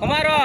కుమారు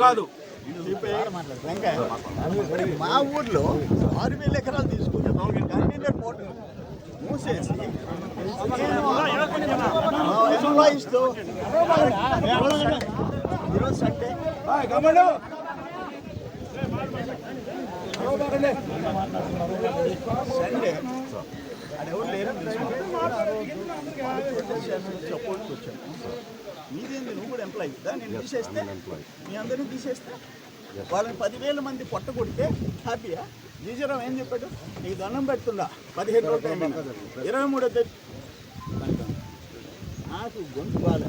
కాదు మా ఊర్లో ఆరు వేల ఎకరాలు తీసుకుంటాం కంటైనర్ పోర్ట్ మూసేసి ఎంప్లాయీస్తో ఈరోజు సండే సండే అది ఎవరు లేరు సపోర్ట్కి వచ్చాను మీదేంది? నువ్వు కూడా ఎంప్లాయీ నేను తీసేస్తే మీ అందరినీ తీసేస్తే వాళ్ళని పదివేల మంది పొట్ట కొడితే హ్యాపీయా? జీజరావు ఏం చెప్పాడు? నీకు దండం పెడుతుందా పదిహేను రోజులు. ఇరవై మూడో తేదీ నాకు గొంతు బాధ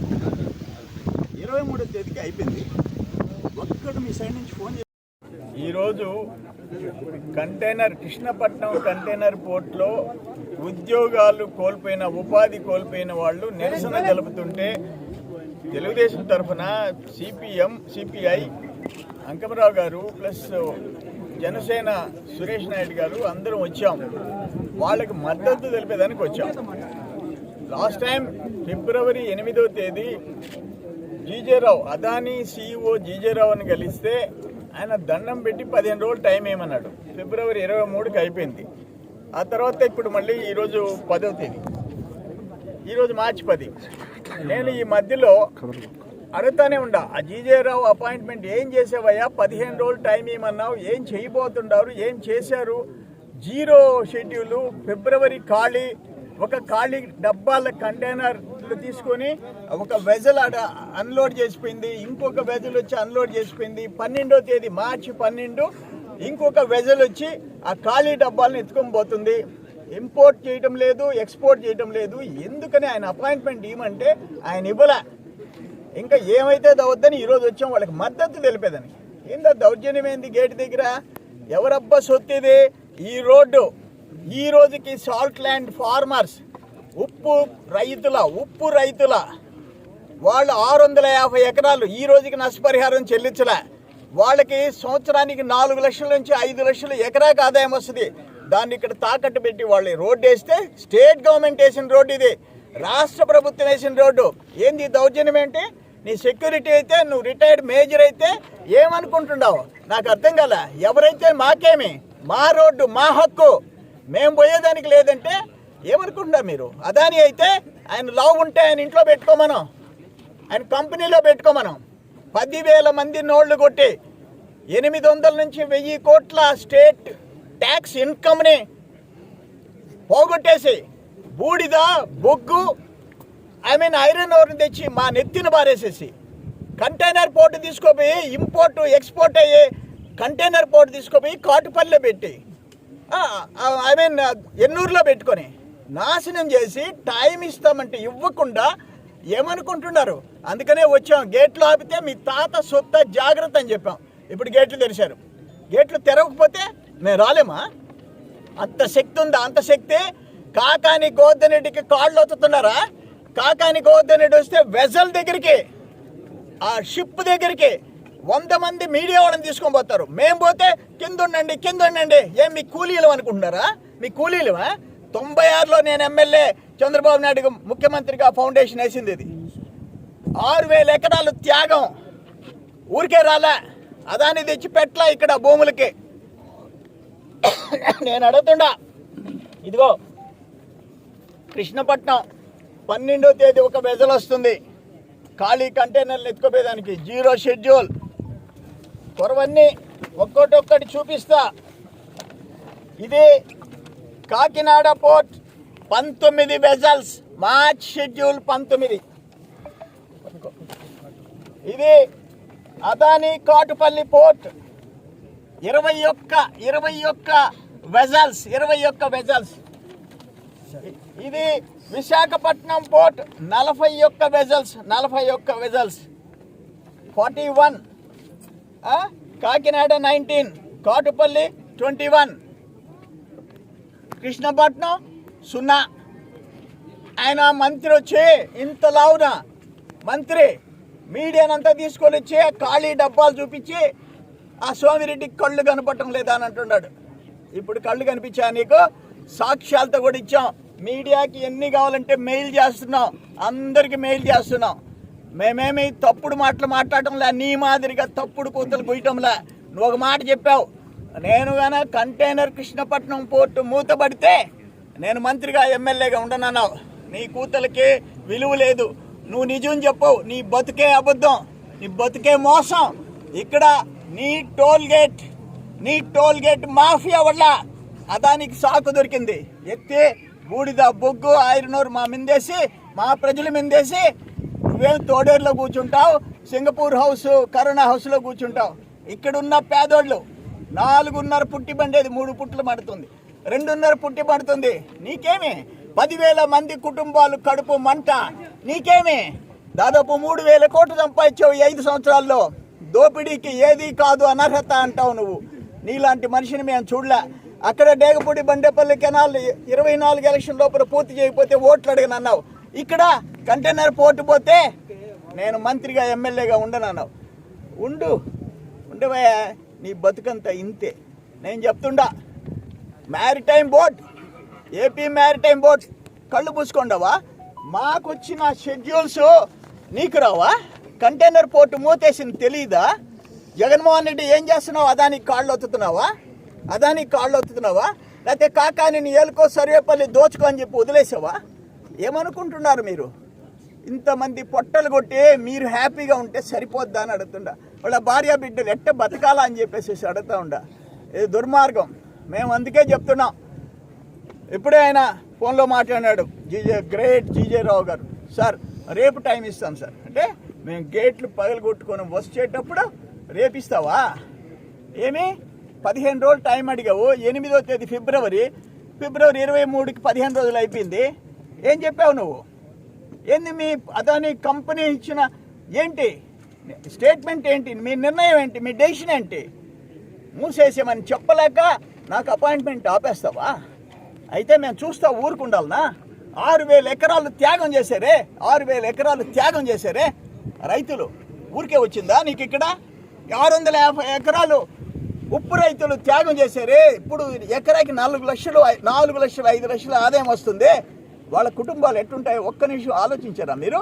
ఇరవై మూడో తేదీకి అయిపోయింది. ఒక్కడు మీ సైడ్ నుంచి ఫోన్ చేసి ఈరోజు కంటైనర్ కృష్ణపట్నం కంటైనర్ పోర్ట్లో ఉద్యోగాలు కోల్పోయిన ఉపాధి కోల్పోయిన వాళ్ళు నిరసన తెలుపుతుంటే తెలుగుదేశం తరఫున సిపిఎం సిపిఐ అంకమరావు గారు ప్లస్ జనసేన సురేష్ నాయుడు గారు అందరం వచ్చాం వాళ్ళకి మద్దతు తెలిపేదానికి వచ్చాం. లాస్ట్ టైం ఫిబ్రవరి ఎనిమిదో తేదీ జీజేరావు అదానీ సీఈఓ జీజేరావు అని కలిస్తే ఆయన దండం పెట్టి పదిహేను రోజులు టైం ఏమన్నాడు. ఫిబ్రవరి ఇరవై మూడుకి అయిపోయింది. ఆ తర్వాత ఇప్పుడు మళ్ళీ ఈరోజు పదవ తేదీ. ఈరోజు మార్చి పది. నేను ఈ మధ్యలో అడుగుతానే ఉండా. ఆ జీజేరావు అపాయింట్మెంట్ ఏం చేసావయ్యా? పదిహేను రోజులు టైం ఏమన్నావు? ఏం చేయబోతుండారు? ఏం చేశారు? జీరో షెడ్యూలు ఫిబ్రవరి ఖాళీ. ఒక ఖాళీ డబ్బాల కంటైనర్లు తీసుకొని ఒక వెజల్ అడ అన్లోడ్ చేసిపోయింది. ఇంకొక వెజల్ వచ్చి అన్లోడ్ చేసిపోయింది. పన్నెండో తేదీ మార్చి పన్నెండు. ఇంకొక వెజల్ వచ్చి ఆ ఖాళీ డబ్బాలను ఎత్తుకొని పోతుంది. ఇంపోర్ట్ చేయటం లేదు ఎక్స్పోర్ట్ చేయటం లేదు. ఎందుకని ఆయన అపాయింట్మెంట్ ఇవ్వమంటే ఆయన ఇవ్వలే. ఇంకా ఏమైతే దవద్దని ఈరోజు వచ్చాం వాళ్ళకి మద్దతు తెలిపేదని ఏందో దౌర్జన్యం ఏంది గేట్ దగ్గర? ఎవరబ్బా సొత్తు ఈ రోడ్డు ఈ రోజుకి సాల్ట్ ల్యాండ్ ఫార్మర్స్ ఉప్పు రైతుల ఉప్పు రైతుల వాళ్ళు ఆరు వందల యాభై ఎకరాలు ఈ రోజుకి నష్టపరిహారం చెల్లించలే. వాళ్ళకి సంవత్సరానికి నాలుగు లక్షల నుంచి ఐదు లక్షలు ఎకరాకి ఆదాయం వస్తుంది. దాన్ని ఇక్కడ తాకట్టు పెట్టి వాళ్ళు రోడ్డు వేస్తే స్టేట్ గవర్నమెంట్ వేసిన రోడ్డు ఇది. రాష్ట్ర ప్రభుత్వం వేసిన రోడ్డు. ఏంది దౌర్జన్యం ఏంటి? నీ సెక్యూరిటీ అయితే నువ్వు రిటైర్డ్ మేజర్ అయితే ఏమనుకుంటున్నావు? నాకు అర్థం కాల. ఎవరైతే మాకేమి మా రోడ్డు మా హక్కు మేము పోయేదానికి లేదంటే ఏమనుకుంటున్నారు మీరు? అదాని అయితే ఆయన లావు ఉంటే ఆయన ఇంట్లో పెట్టుకోమను. ఆయన కంపెనీలో పెట్టుకోమను. పదివేల మంది నోళ్ళు కొట్టి ఎనిమిది వందల నుంచి వెయ్యి కోట్ల స్టేట్ ట్యాక్స్ ఇన్కమ్ని పోగొట్టేసి బూడిద బొగ్గు ఐ మీన్ ఐరన్ ఓర్ని తెచ్చి మా నెత్తిన బారేసేసి కంటైనర్ పోర్టు తీసుకుపోయి ఇంపోర్ట్ ఎక్స్పోర్ట్ అయ్యే కంటైనర్ పోర్ట్ తీసుకుపోయి కాటుపల్లిలో పెట్టి ఐ మీన్ ఎన్నూరులో పెట్టుకొని నాశనం చేసి టైం ఇస్తామంటే ఇవ్వకుండా ఏమనుకుంటున్నారు? అందుకనే వచ్చాం. గేట్లు ఆపితే మీ తాత సొత్త జాగ్రత్త అని చెప్పాం. ఇప్పుడు గేట్లు తెరిచారు. గేట్లు తెరవకపోతే మేము రాలేమా? అంత శక్తి ఉందా? అంత శక్తి? కాకాని గోవర్ధన్ కాళ్ళు ఒత్తుతున్నారా? కాకాని గోవర్ధన్ వస్తే వెజల్ దగ్గరికి ఆ షిప్ దగ్గరికి వంద మంది మీడియా వాళ్ళని తీసుకొని పోతారు. మేము పోతే కింద ఉండండి కింద ఉండండి. ఏం మీ కూలీలు అనుకుంటున్నారా? మీ కూలీలువా? తొంభై ఆరులో నేను ఎమ్మెల్యే చంద్రబాబు నాయుడు ముఖ్యమంత్రిగా ఫౌండేషన్ వేసింది ఇది. ఆరు వేల ఎకరాలు త్యాగం. ఊరికే రాలే. అదాని తెచ్చి పెట్టలా ఇక్కడ భూములకి. నేను అడుగుతుండా ఇదిగో కృష్ణపట్నం పన్నెండో తేదీ ఒక వెజల్ వస్తుంది. ఖాళీ కంటైనర్లు ఎత్తుకుపోయేదానికి జీరో షెడ్యూల్. కొరవన్నీ ఒక్కొక్కటి ఒక్కటి చూపిస్తా. ఇది కాకినాడ పోర్ట్ పంతొమ్మిది వెజల్స్ మార్చ్ షెడ్యూల్ పంతొమ్మిది. ఇది అదాని కాటుపల్లి పోర్ట్. ఇరవై ఒక్క ఇరవై ఒక్క వెజల్స్ ఇరవై ఒక్క వెజల్స్. ఇది విశాఖపట్నం పోర్ట్ నలభై ఒక్క వెజల్స్ నలభై ఒక్క vessels. Forty one. Kakinada nineteen Kattupalli twenty one. Krishnapatnam సున్నా. ఆయన మంత్రి వచ్చి ఇంత లావున? మంత్రి. మీడియానంతా తీసుకొని వచ్చి ఖాళీ డబ్బాలు చూపించి ఆ సోమిరెడ్డికి కళ్ళు కనపడటం లేదా అని అంటున్నాడు. ఇప్పుడు కళ్ళు కనిపించా నీకు? సాక్ష్యాలతో కూడా ఇచ్చాం. మీడియాకి ఎన్ని కావాలంటే మెయిల్ చేస్తున్నాం. అందరికి మెయిల్ చేస్తున్నాం. మేమేమి తప్పుడు మాటలు మాట్లాడటంలే నీ మాదిరిగా తప్పుడు కూతలు కుయటంలే నువ్వు ఒక మాట చెప్పావు. నేను గాన కంటైనర్ కృష్ణపట్నం పోర్టు మూతపడితే నేను మంత్రిగా ఎమ్మెల్యేగా ఉండనన్నావు. నీ కూతలకి విలువ లేదు. నువ్వు నిజం చెప్పవు. నీ బతుకే అబద్ధం. నీ బతుకే మోసం. ఇక్కడ నీ టోల్ గేట్ నీ టోల్ గేట్ మాఫియా వల్ల అదానికి సాకు దొరికింది. ఎత్తి బూడిద బొగ్గు ఐరనూరు మా మిందేసి మా ప్రజల మిందేసి నువ్వేం తోడేరులో కూర్చుంటావు? సింగపూర్ హౌస్ కరోనా హౌస్లో కూర్చుంటావు. ఇక్కడున్న పేదోళ్ళు నాలుగున్నర పుట్టి పండేది మూడు పుట్లు పడుతుంది. రెండున్నర పుట్టి పడుతుంది. నీకేమి? పదివేల మంది కుటుంబాలు కడుపు మంట. నీకేమి? దాదాపు మూడు వేల కోట్లు సంపాదించావు ఈ ఐదు సంవత్సరాల్లో. దోపిడీకి ఏది కాదు అనర్హత అంటావు నువ్వు. నీలాంటి మనిషిని మేము చూడలే. అక్కడ డేగపూడి బండేపల్లి కెనాల్ ఇరవై నాలుగు ఎలక్షన్ లోపల పూర్తి చేయకపోతే ఓట్లు అడగనన్నావు. ఇక్కడ కంటైనర్ పోర్టు పోతే నేను మంత్రిగా ఎమ్మెల్యేగా ఉండనన్నావు. ఉండు. ఉండవయ్యా నీ బతుకంతా ఇంతే. నేను చెప్తుండా maritime board AP maritime board కళ్ళు పూసుకోండవా మాకు వచ్చిన షెడ్యూల్స్ నీకు రావా? కంటైనర్ పోర్టు మూతేసింది తెలీదా? జగన్మోహన్ రెడ్డి ఏం చేస్తున్నావు? అదానికి కాళ్ళు ఒత్తుతున్నావా? అదానికి కాళ్ళు ఒత్తుతున్నావా? లేకపోతే కాకాని ఏలుకో సర్వేపల్లి దోచుకో అని చెప్పి వదిలేసావా? ఏమనుకుంటున్నారు మీరు? ఇంతమంది పొట్టలు కొట్టి మీరు హ్యాపీగా ఉంటే సరిపోద్దా అని అడుగుతుండ. వాళ్ళ భార్య బిడ్డలు ఎట్ట బతకాలా అని చెప్పేసి అడుగుతా ఉండ. ఇది దుర్మార్గం. మేము అందుకే చెప్తున్నాం. ఎప్పుడే అయినా ఫోన్లో మాట్లాడినాడు. జీజే గ్రేట్ జీజే రావు గారు. సార్ రేపు టైం ఇస్తాం సార్. అంటే మేము గేట్లు పగలు కొట్టుకొని వచ్చేటప్పుడు రేపిస్తావా? ఏమి? పదిహేను రోజులు టైం అడిగావు. ఎనిమిదో తేదీ ఫిబ్రవరి. ఫిబ్రవరి ఇరవై మూడుకి పదిహేను రోజులు అయిపోయింది. ఏం చెప్పావు నువ్వు? ఏంది మీ అదాని కంపెనీ ఇచ్చిన ఏంటి? స్టేట్మెంట్ ఏంటి? మీ నిర్ణయం ఏంటి? మీ డెసిషన్ ఏంటి? మూసేసామని చెప్పలేక నాకు అపాయింట్మెంట్ ఆపేస్తావా? అయితే మేము చూస్తా ఊరుకుండాలనా? ఆరు వేల ఎకరాలు త్యాగం చేశారే. ఆరు వేల ఎకరాలు త్యాగం చేశారే. రైతులు ఊరికే వచ్చిందా నీకు ఇక్కడ? ఆరు వందల యాభై ఎకరాలు ఉప్పు రైతులు త్యాగం చేశారే. ఇప్పుడు ఎకరాకి నాలుగు లక్షలు నాలుగు లక్షలు ఐదు లక్షల ఆదాయం వస్తుంది. వాళ్ళ కుటుంబాలు ఎట్టుంటాయో ఒక్క నిమిషం ఆలోచించారా మీరు?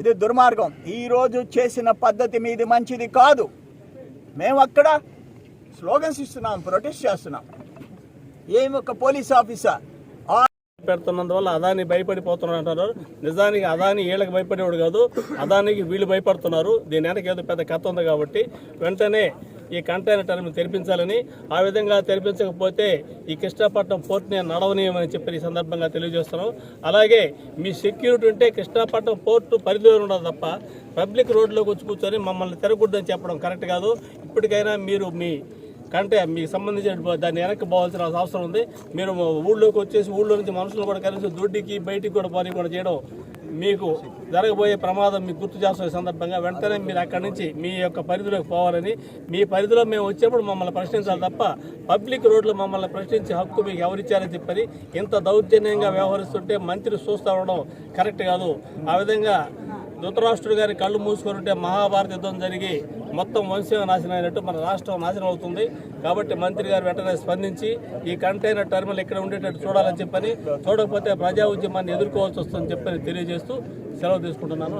ఇది దుర్మార్గం. ఈరోజు చేసిన పద్ధతి మీది మంచిది కాదు. మేము అక్కడ స్లోగన్స్ ఇస్తున్నాం ప్రొటెస్ట్ చేస్తున్నాం. ఏమి ఒక పోలీస్ ఆఫీసర్? ఆ పెడుతున్నందువల్ల అదాని భయపడిపోతున్నాడు అంటారు. నిజానికి అదాని వీళ్ళకి భయపడేవాడు కాదు. అదానికి వీళ్ళు భయపడుతున్నారు. దీని వెనక ఏదో పెద్ద కథ ఉంది కాబట్టి వెంటనే ఈ కంటైనర్ టర్మినల్ తెరిపించాలని ఆ విధంగా తెరిపించకపోతే ఈ కృష్ణాపట్నం పోర్ట్ని నడవనీయమని చెప్పి ఈ సందర్భంగా తెలియజేస్తున్నాం. అలాగే మీ సెక్యూరిటీ ఉంటే కృష్ణాపట్నం పోర్టు పరిధిలో ఉండదు తప్ప పబ్లిక్ రోడ్లోకి వచ్చి కూర్చొని మమ్మల్ని తిరగకూడదని చెప్పడం కరెక్ట్ కాదు. ఇప్పటికైనా మీరు మీ కంటే మీకు సంబంధించిన దాన్ని వెనక్కి పోవాల్సిన అవసరం ఉంది. మీరు ఊళ్ళోకి వచ్చేసి ఊళ్ళో నుంచి మనుషులు కూడా కలిసి దొడ్డికి బయటికి కూడా పోనీ కూడా చేయడం మీకు జరగబోయే ప్రమాదం మీకు గుర్తు చేస్తున్న సందర్భంగా వెంటనే మీరు అక్కడి నుంచి మీ యొక్క పరిధిలోకి పోవాలని మీ పరిధిలో మేము వచ్చేప్పుడు మమ్మల్ని ప్రశ్నించాలి తప్ప పబ్లిక్ రోడ్లు మమ్మల్ని ప్రశ్నించే హక్కు మీకు ఎవరిచ్చారని చెప్పని ఇంత దౌర్జన్యంగా వ్యవహరిస్తుంటే మంత్రి చూస్తూ ఉండడం కరెక్ట్ కాదు. ఆ విధంగా ధృతరాష్ట్రుడు గారి కళ్ళు మూసుకొని ఉంటే మహాభారత యుద్ధం జరిగి మొత్తం వంశం నాశనం అయినట్టు మన రాష్ట్రం నాశనం అవుతుంది. కాబట్టి మంత్రి గారు వెంటనే స్పందించి ఈ కంటైనర్ టర్మినల్ ఇక్కడ ఉండేటట్టు చూడాలని చెప్పని చూడకపోతే ప్రజా ఉద్యమాన్ని ఎదుర్కోవాల్సి వస్తుందని చెప్పని తెలియజేస్తూ సెలవు తీసుకుంటున్నాను.